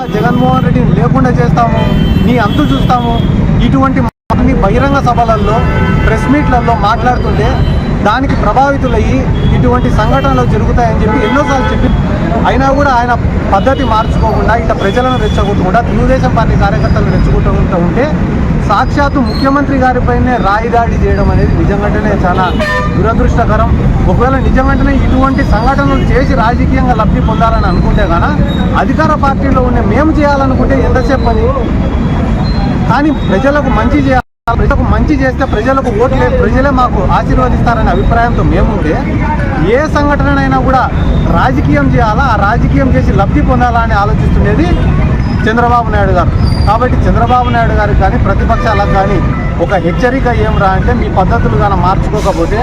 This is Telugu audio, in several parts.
జగన్మోహన్ రెడ్డిని లేకుండా చేస్తాము నీ అంతు చూస్తాము. ఇటువంటి మాటని బహిరంగ సభలలో ప్రెస్ మీట్లలో మాట్లాడుతుంటే దానికి ప్రభావితులయ్యి ఇటువంటి సంఘటనలు జరుగుతాయని చెప్పి ఎన్నోసార్లు చెప్పి అయినా కూడా ఆయన పద్ధతి మార్చుకోకుండా ఇట్లా ప్రజలను రెచ్చగొట్టకుండా తెలుగుదేశం పార్టీ కార్యకర్తలను రెచ్చగొట్టుకుంటూ సాక్షాత్తు ముఖ్యమంత్రి గారిపైనే రాయి దాడి చేయడం అనేది నిజంగానే చాలా దురదృష్టకరం. ఒకవేళ నిజంగానే ఇటువంటి సంఘటనలు చేసి రాజకీయంగా లబ్ధి పొందాలని అనుకుంటే కానీ అధికార పార్టీలో ఉండే మేము చేయాలనుకుంటే ఎంతసేపు పని కానీ ప్రజలకు మంచి చేయాలి. ప్రజలకు మంచి చేస్తే ప్రజలకు ఓట్లే ప్రజలే మాకు ఆశీర్వదిస్తారనే అభిప్రాయంతో మేముంటే ఏ సంఘటనైనా కూడా రాజకీయం చేయాలా? ఆ రాజకీయం చేసి లబ్ధి పొందాలా అని ఆలోచిస్తుండేది చంద్రబాబు నాయుడు గారు. కాబట్టి చంద్రబాబు నాయుడు గారికి కానీ ప్రతిపక్షాలకు కానీ ఒక హెచ్చరిక ఏం రా అంటే మీ పద్ధతులు కానీ మార్చుకోకపోతే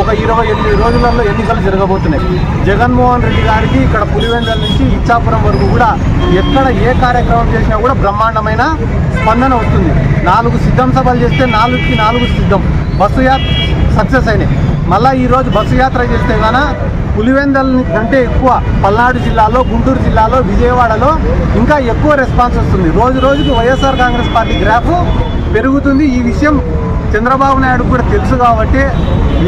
ఒక ఇరవై ఎనిమిది రోజులలో ఎన్నికలు జరగబోతున్నాయి. జగన్మోహన్ రెడ్డి గారికి ఇక్కడ పులివెందల నుంచి ఇచ్చాపురం వరకు కూడా ఎక్కడ ఏ కార్యక్రమం చేసినా కూడా బ్రహ్మాండమైన స్పందన వస్తుంది. నాలుగు సిద్ధం సభలు చేస్తే నాలుగుకి నాలుగు సిద్ధం. బస్సు యాప్ సక్సెస్ అయినాయి. మళ్ళీ ఈరోజు బస్సు యాత్ర చేస్తే గాన పులివెందల కంటే ఎక్కువ పల్నాడు జిల్లాలో గుంటూరు జిల్లాలో విజయవాడలో ఇంకా ఎక్కువ రెస్పాన్స్ వస్తుంది. రోజు రోజుకి వైఎస్ఆర్ కాంగ్రెస్ పార్టీ గ్రాఫ్ పెరుగుతుంది. ఈ విషయం చంద్రబాబు నాయుడు కూడా తెలుసు కాబట్టి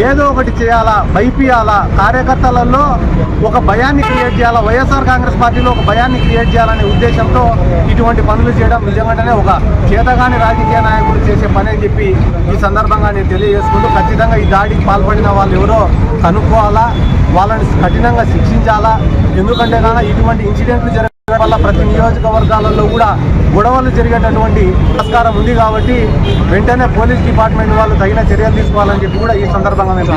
ఏదో ఒకటి చేయాలా భయపియాలా కార్యకర్తలలో ఒక భయాన్ని క్రియేట్ చేయాలా? వైఎస్ఆర్ కాంగ్రెస్ పార్టీలో ఒక భయాన్ని క్రియేట్ చేయాలనే ఉద్దేశంతో ఇటువంటి పనులు చేయడం నిజంగానే ఒక చేతగాని రాజకీయ నాయకుడు చేసే పని అని చెప్పి ఈ సందర్భంగా నేను తెలియజేసుకుంటూ ఖచ్చితంగా ఈ దాడికి పాల్పడిన వాళ్ళు ఎవరో కనుక్కోవాలా? వాళ్ళని కఠినంగా శిక్షించాలా? ఎందుకంటే కానీ ఇటువంటి ఇన్సిడెంట్లు జరగడం వల్ల ప్రతి నియోజకవర్గాలలో కూడా గొడవలు జరిగేటటువంటి ఆస్కారం ఉంది కాబట్టి వెంటనే పోలీస్ డిపార్ట్మెంట్ వాళ్ళు తగిన చర్యలు తీసుకోవాలని చెప్పి కూడా ఈ సందర్భంగా మేము